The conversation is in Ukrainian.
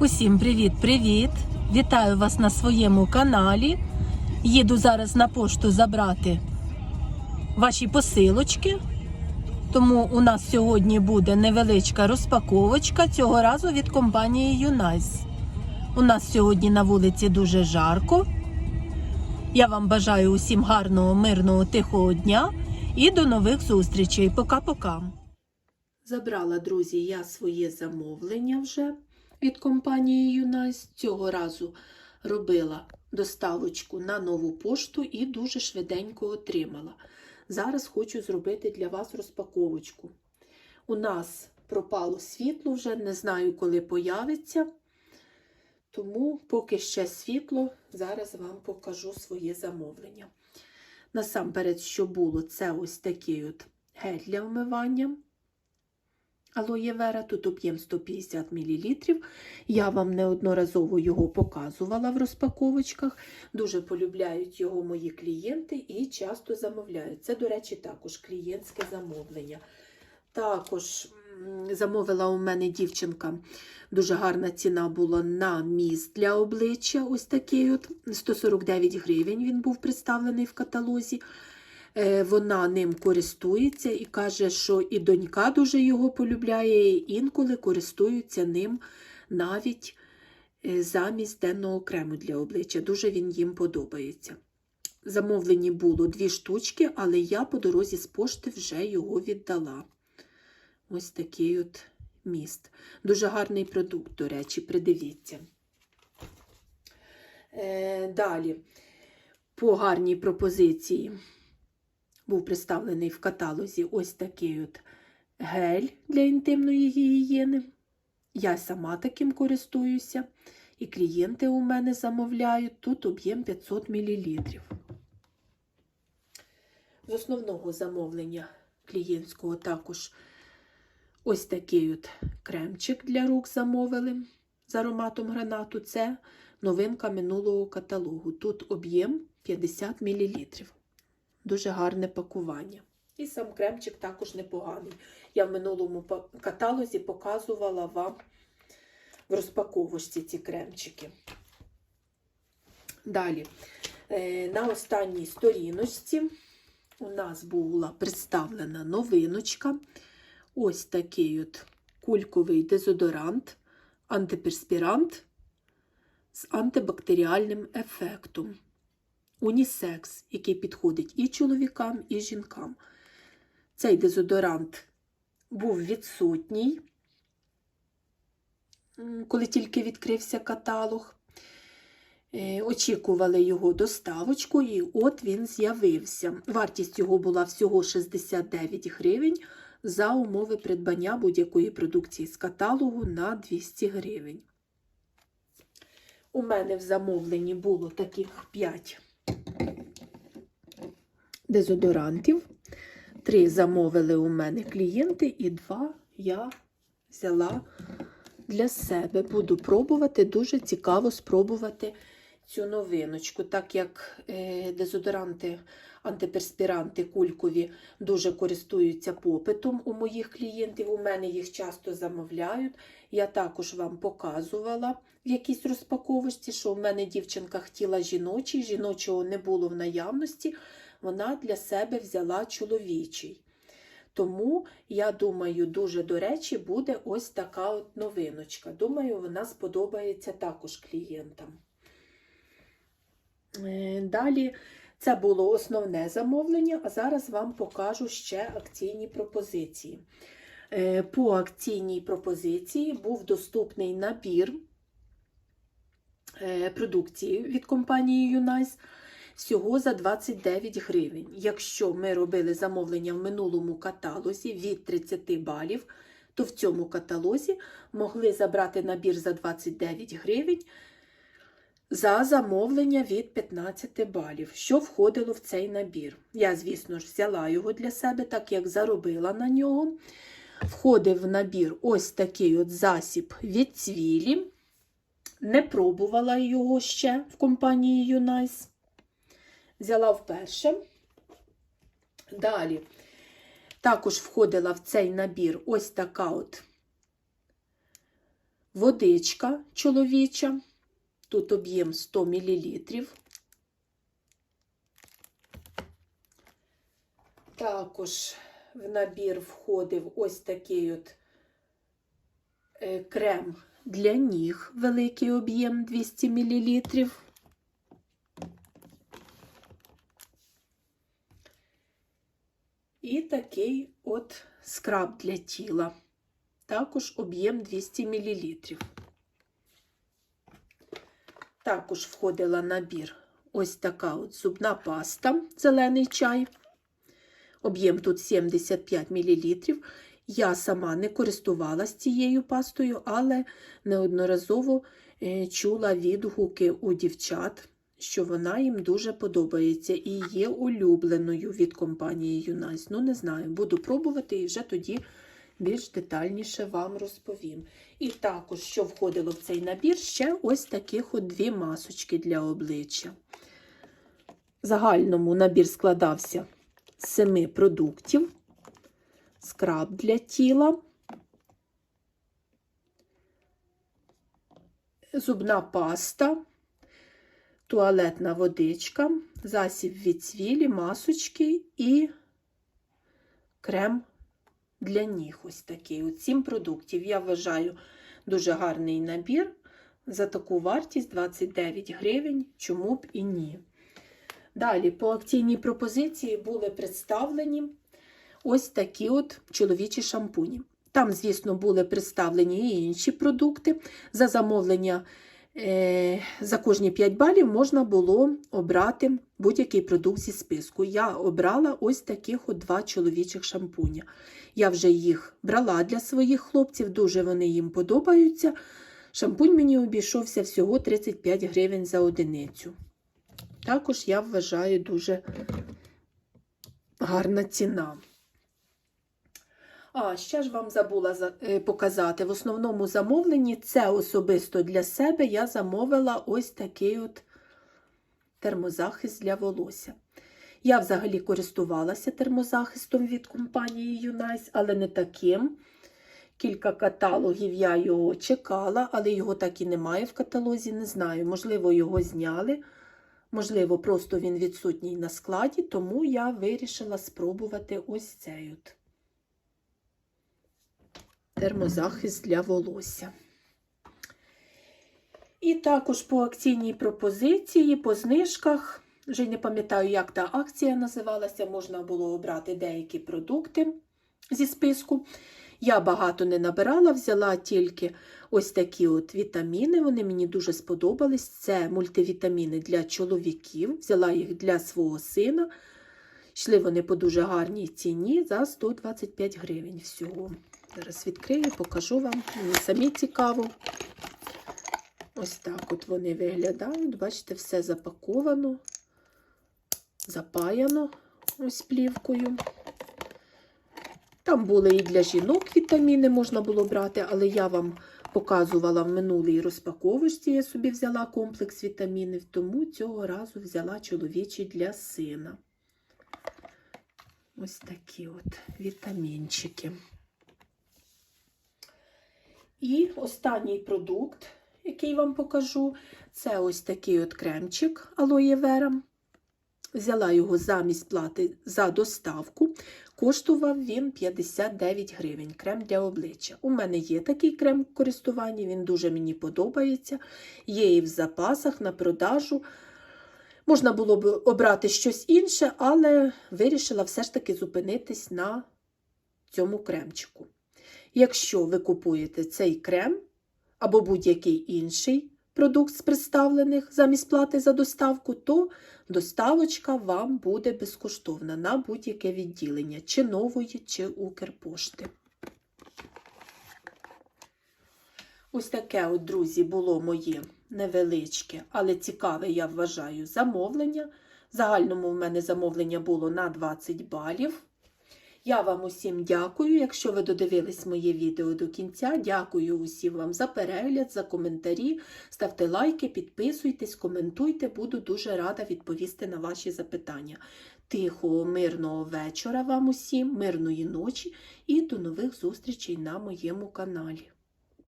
Усім привіт-привіт! Вітаю вас на своєму каналі. Їду зараз на пошту забрати ваші посилочки. Тому у нас сьогодні буде невеличка розпаковочка цього разу від компанії Юнайс. У нас сьогодні на вулиці дуже жарко. Я вам бажаю усім гарного, мирного, тихого дня і до нових зустрічей. Пока-пока. Забрала, друзі, я своє замовлення вже від компанії Юнайс. Цього разу робила доставочку на нову пошту і дуже швиденько отримала. Зараз хочу зробити для вас розпаковочку. У нас пропало світло вже, не знаю, коли появиться. Тому, поки ще світло, зараз вам покажу своє замовлення. Насамперед, що було, це ось такий от гель для вмивання. Алоє Вера, тут об'єм 150 мл. Я вам неодноразово його показувала в розпаковочках. Дуже полюбляють його мої клієнти і часто замовляють. Це, до речі, також клієнтське замовлення. Також замовила у мене дівчинка. Дуже гарна ціна була на міст для обличчя. Ось такий от 149 гривень він був представлений в каталозі. Е, Вона ним користується і каже, що і донька дуже його полюбляє, і інколи користуються ним навіть е, замість денного крему для обличчя. Дуже він їм подобається. Замовлені було дві штучки, але я по дорозі з пошти вже його віддала. Ось такий от міст. Дуже гарний продукт, до речі, придивіться. Е, далі, по гарній пропозиції був представлений в каталозі ось такий от гель для інтимної гігієни. Я сама таким користуюся, і клієнти у мене замовляють. Тут об'єм 500 мл. З основного замовлення клієнтського також ось такий от кремчик для рук замовили з ароматом гранату. Це новинка минулого каталогу. Тут об'єм 50 мл. Дуже гарне пакування. І сам кремчик також непоганий. Я в минулому каталозі показувала вам в розпаковочці ці кремчики. Далі, е, на останній сторіночці у нас була представлена новиночка. Ось такий от кульковий дезодорант, антиперспірант з антибактеріальним ефектом. Унісекс, який підходить і чоловікам, і жінкам. Цей дезодорант був відсутній, коли тільки відкрився каталог. Е, Очікували його доставочку, і от він з'явився. Вартість його була всього 69 гривень за умови придбання будь-якої продукції з каталогу на 200 гривень. У мене в замовленні було таких 5 дезодорантів. Три замовили у мене клієнти, і два я взяла для себе. Буду пробувати. Дуже цікаво спробувати цю новиночку, так як е, дезодоранти, антиперспіранти кулькові дуже користуються попитом у моїх клієнтів. У мене їх часто замовляють. Я також вам показувала в якійсь розпаковочці, що в мене дівчинка хотіла жіночий, жіночого не було в наявності. Вона для себе взяла чоловічий. Тому, я думаю, дуже до речі, буде ось така от новиночка. Думаю, вона сподобається також клієнтам. Е, Далі це було основне замовлення, а зараз вам покажу ще акційні пропозиції. Е, По акційній пропозиції був доступний набір е, продукції від компанії Юнайс всього за 29 гривень. Якщо ми робили замовлення в минулому каталозі від 30 балів, то в цьому каталозі могли забрати набір за 29 гривень за замовлення від 15 балів, що входило в цей набір. Я, звісно ж, взяла його для себе, так як заробила на нього. Входив в набір ось такий от засіб від цвілі. Не пробувала його ще в компанії Юнайс. Взяла вперше. Далі також входила в цей набір ось така от водичка чоловіча. Тут об'єм 100 мл. Також в набір входив ось такий от е, крем для ніг, великий об'єм 200 мл. І такий от скраб для тіла. Також об'єм 200 мл. Також входила набір ось така от зубна паста, зелений чай. Об'єм тут 75 мл. Я сама не користувалась цією пастою, але неодноразово е, чула відгуки у дівчат, що вона їм дуже подобається і є улюбленою від компанії Юнайс. Ну, не знаю, буду пробувати і вже тоді більш детальніше вам розповім. І також, що входило в цей набір, ще ось таких от дві масочки для обличчя. В загальному набір складався з семи продуктів, скраб для тіла, зубна паста, туалетна водичка, засіб від цвілі, масочки і крем для ніг. Ось такий. От сім продуктів. Я вважаю дуже гарний набір. За таку вартість 29 гривень, чому б і ні. Далі, по акційній пропозиції були представлені ось такі от чоловічі шампуні. Там, звісно, були представлені і інші продукти. За замовлення за кожні 5 балів можна було обрати будь-який продукт зі списку. Я обрала ось таких от два чоловічих шампуня. Я вже їх брала для своїх хлопців, дуже вони їм подобаються. Шампунь мені обійшовся всього 35 гривень за одиницю. Також я вважаю дуже гарна ціна. А, ще ж вам забула е, показати. В основному замовленні це особисто для себе я замовила ось такий от термозахист для волосся. Я взагалі користувалася термозахистом від компанії Юнайс, але не таким. Кілька каталогів я його чекала, але його так і немає в каталозі. Не знаю, можливо, його зняли. Можливо, просто він відсутній на складі, тому я вирішила спробувати ось цей от термозахист для волосся. І також по акційній пропозиції, по знижках, вже не пам'ятаю, як та акція називалася, можна було обрати деякі продукти зі списку. Я багато не набирала, взяла тільки ось такі от вітаміни. Вони мені дуже сподобались. Це мультивітаміни для чоловіків. Взяла їх для свого сина. Йшли вони по дуже гарній ціні за 125 гривень всього. Зараз відкрию, покажу вам. Мені самі цікаво. Ось так от вони виглядають. Бачите, все запаковано, запаяно ось плівкою. Там були і для жінок вітаміни можна було брати, але я вам показувала в минулій розпаковочці, я собі взяла комплекс вітамінів, тому цього разу взяла чоловічий для сина. Ось такі от вітамінчики. І останній продукт, який вам покажу, це ось такий от кремчик алоє вера. Взяла його замість плати за доставку. Коштував він 59 гривень крем для обличчя. У мене є такий крем в користуванні, він дуже мені подобається. Є і в запасах на продажу. Можна було б обрати щось інше, але вирішила все ж таки зупинитись на цьому кремчику. Якщо ви купуєте цей крем або будь-який інший продукт з представлених замість плати за доставку, то доставочка вам буде безкоштовна на будь-яке відділення, чи нової, чи Укрпошти. Ось таке, от, друзі, було моє невеличке, але цікаве, я вважаю, замовлення. В загальному в мене замовлення було на 20 балів. Я вам усім дякую, якщо ви додивились моє відео до кінця. Дякую усім вам за перегляд, за коментарі. Ставте лайки, підписуйтесь, коментуйте, буду дуже рада відповісти на ваші запитання. Тихого, мирного вечора вам усім, мирної ночі і до нових зустрічей на моєму каналі.